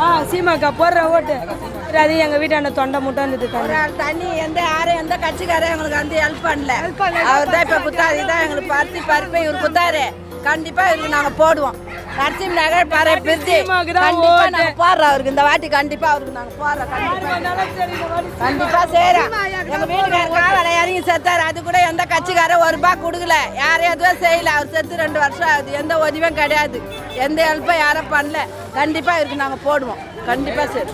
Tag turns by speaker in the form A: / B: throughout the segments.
A: ஆ சீமாக்கா போடுற ஓட்டு. அது எங்க வீட்டாண்ட தொண்டை முட்டை
B: ஆள் தண்ணி எந்த யாரும் எந்த கட்சிக்காரும் எங்களுக்கு வந்து ஹெல்ப் பண்ணல. அவர் தான் இப்ப குத்தாரு இதான் எங்களுக்கு பருத்தி பருப்பு இவர் குத்தாரு கண்டிப்பா இவருக்கு நாங்க போடுவோம். நரசிம்ம நகர் பாரு பிரிச்சு
A: தான்
B: கண்டிப்பா. நாங்க போடுறோம் அவருக்கு. இந்த வாட்டி கண்டிப்பா அவருக்கு நாங்க போடுறோம். கண்டிப்பா. கண்டிப்பா செய்யறோம் எங்க வீட்டுக்காரர் காவலை இறங்கி செத்தாரு. அது கூட எந்த கட்சிக்காரும் ஒரு ரூபாய் கொடுக்கல. யாரும் எதுவும் செய்யல. அவர் செத்து ரெண்டு வருஷம் ஆகுது. எந்த உதவியும் கிடையாது. எந்த ஹெல்ப்பும் யாரும் பண்ணல. கண்டிப்பாக இருக்கு நாங்கள் போடுவோம். கண்டிப்பாக சரி.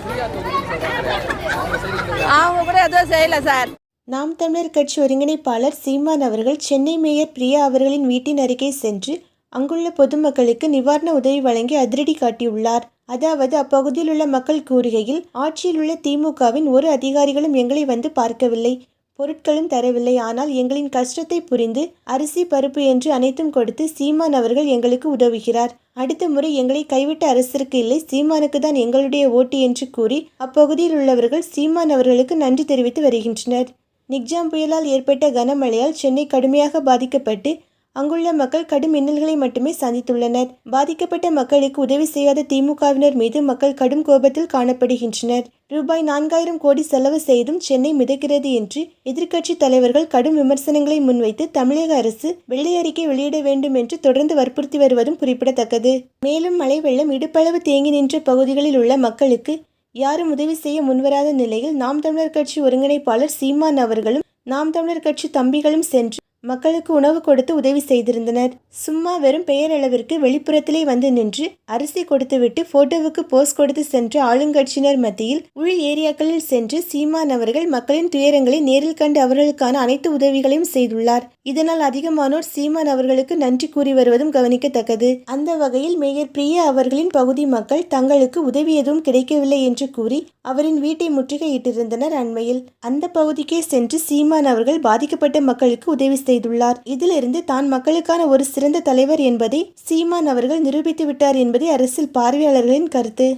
B: அவங்க கூட எதுவும் செய்யலை சார்.
C: நாம் தமிழர் கட்சி ஒருங்கிணைப்பாளர் சீமான் அவர்கள் சென்னை மேயர் பிரியா அவர்களின் வீட்டின் அருகே சென்று அங்குள்ள பொதுமக்களுக்கு நிவாரண உதவி வழங்கி அதிரடி காட்டியுள்ளார். அதாவது அப்பகுதியில் உள்ள மக்கள் கூறுகையில் ஆட்சியில் உள்ள திமுகவின் ஒரு அதிகாரிகளும் எங்களை வந்து பார்க்கவில்லை. பொருட்களும் தரவில்லை. ஆனால் எங்களின் கஷ்டத்தை புரிந்து அரிசி பருப்பு என்று அனைத்தும் கொடுத்து சீமான் அவர்கள் எங்களுக்கு உதவுகிறார். அடுத்த முறை எங்களை கைவிட்ட அரசிற்கு இல்லை. சீமானுக்கு தான் எங்களுடைய ஓட்டு என்று கூறி அப்பகுதியில் உள்ளவர்கள் சீமான் அவர்களுக்கு நன்றி தெரிவித்து வருகின்றனர். நிக்ஜாம் புயலால் ஏற்பட்ட கனமழையால் சென்னை கடுமையாக பாதிக்கப்பட்டு அங்குள்ள மக்கள் கடும் இன்னல்களை மட்டுமே சந்தித்துள்ளனர். பாதிக்கப்பட்ட மக்களுக்கு உதவி செய்யாத திமுகவினர் மீது மக்கள் கடும் கோபத்தில் காணப்படுகின்றனர். ரூபாய் நான்காயிரம் கோடி செலவு செய்தும் சென்னை மிதக்கிறது என்று எதிர்க்கட்சி தலைவர்கள் கடும் விமர்சனங்களை முன்வைத்து தமிழக அரசு வெள்ளை அறிக்கை வெளியிட வேண்டும் என்று தொடர்ந்து வற்புறுத்தி வருவதும் குறிப்பிடத்தக்கது. மேலும் மழை வெள்ளம் இடுப்பளவு தேங்கி நின்ற பகுதிகளில் உள்ள மக்களுக்கு யாரும் உதவி செய்ய முன்வராத நிலையில் நாம் தமிழர் கட்சி ஒருங்கிணைப்பாளர் சீமான் அவர்களும் நாம் தமிழர் கட்சி தம்பிகளும் சென்று மக்களுக்கு உணவு கொடுத்து உதவி செய்திருந்தனர். சும்மா வெறும் பெயரளவிற்கு வெளிப்புறத்திலே வந்து நின்று அரிசி கொடுத்துவிட்டு போட்டோவுக்கு போஸ் கொடுத்து சென்ற ஆளுங்கட்சியினர் மத்தியில் உள் ஏரியாக்களில் சென்று சீமான் அவர்கள் மக்களின் துயரங்களை நேரில் கண்டு அவர்களுக்கான அனைத்து உதவிகளையும் செய்துள்ளார். இதனால் அதிகமானோர் சீமான் அவர்களுக்கு நன்றி கூறி வருவதும் கவனிக்கத்தக்கது. அந்த வகையில் மேயர் பிரியா அவர்களின் பகுதி மக்கள் தங்களுக்கு உதவி எதுவும் கிடைக்கவில்லை என்று கூறி அவரின் வீட்டை முற்றுகையிட்டிருந்தனர் அண்மையில். அந்த பகுதிக்கே சென்று சீமான் அவர்கள் பாதிக்கப்பட்ட மக்களுக்கு உதவி செய்துள்ளார். இதிலிருந்து தான் மக்களுக்கான ஒரு சிறந்த தலைவர் என்பதை சீமான் அவர்கள் நிரூபித்து விட்டார் என்பதே அரசியல் பார்வையாளர்களின் கருத்து.